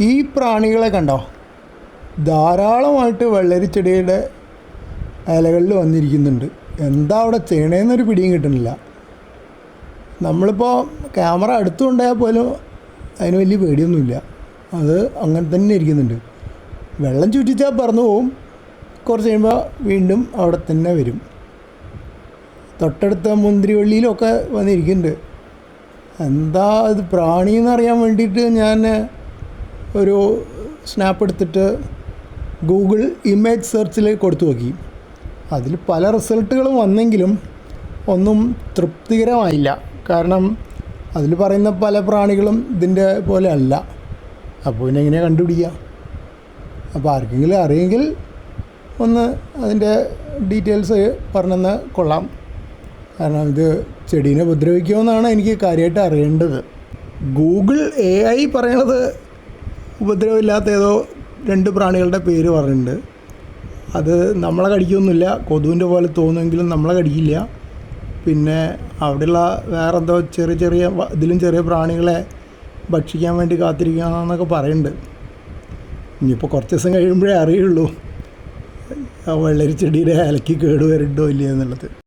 ഈ പ്രാണികളെ കണ്ടോ? ധാരാളമായിട്ട് വെള്ളരിച്ചെടിയുടെ ഇലകളിൽ വന്നിരിക്കുന്നുണ്ട്. എന്താ അവിടെ ചെയ്യണേന്നൊരു പിടിയും കിട്ടുന്നില്ല. നമ്മളിപ്പോൾ ക്യാമറ അടുത്തുണ്ടായാൽ പോലും അതിന് വലിയ പേടിയൊന്നുമില്ല. അത് അങ്ങനെ തന്നെ ഇരിക്കുന്നുണ്ട്. വെള്ളം ചുറ്റിച്ചാൽ പറന്നു പോവും. കുറച്ച് കഴിയുമ്പോൾ വീണ്ടും അവിടെ തന്നെ വരും. തൊട്ടടുത്ത മുന്തിരിവള്ളിയിലൊക്കെ വന്നിരിക്കുന്നുണ്ട്. എന്താ ഇത് പ്രാണിയെന്നറിയാൻ വേണ്ടിയിട്ട് ഞാൻ ഒരു സ്നാപ്പ് എടുത്തിട്ട് ഗൂഗിൾ ഇമേജ് സെർച്ചിൽ കൊടുത്തു നോക്കി. അതിൽ പല റിസൾട്ടുകളും വന്നെങ്കിലും ഒന്നും തൃപ്തികരമായില്ല. കാരണം അതിൽ പറയുന്ന പല പ്രാണികളും ഇതിന്റെ പോലെ അല്ല. അപ്പോൾ പിന്നെ എങ്ങനെയാണ് കണ്ടുപിടിക്കുക? അപ്പോൾ ആർക്കെങ്കിലും അറിയെങ്കിൽ ഒന്ന് അതിന്റെ ഡീറ്റെയിൽസ് പറഞ്ഞെന്ന് കൊള്ളാം. കാരണം ഇത് ചെടീനെ ഉപദ്രവിക്കുമെന്നാണ് എനിക്ക് കാര്യമായിട്ട് അറിയേണ്ടത്. ഗൂഗിൾ എ ഐ പറയണത് ഉപദ്രവമില്ലാത്ത ഏതോ രണ്ട് പ്രാണികളുടെ പേര് പറഞ്ഞിട്ടുണ്ട്. അത് നമ്മളെ കടിക്കൊന്നുമില്ല. കൊതുവിന്റെ പോലെ തോന്നുമെങ്കിലും നമ്മളെ കടിക്കില്ല. പിന്നെ അവിടെയുള്ള വേറെ എന്തോ ചെറിയ ചെറിയ ഇതിലും ചെറിയ പ്രാണികളെ ഭക്ഷിക്കാൻ വേണ്ടി കാത്തിരിക്കുകയാണെന്നൊക്കെ പറയുന്നുണ്ട്. ഇനിയിപ്പോൾ കുറച്ച് ദിവസം കഴിയുമ്പോഴേ അറിയുള്ളൂ. ആ വെള്ളരിച്ചെടിയുടെ ഇലയ്ക്ക് കേട് വരുന്നുണ്ടോ ഇല്ലയോ എന്നുള്ളത്.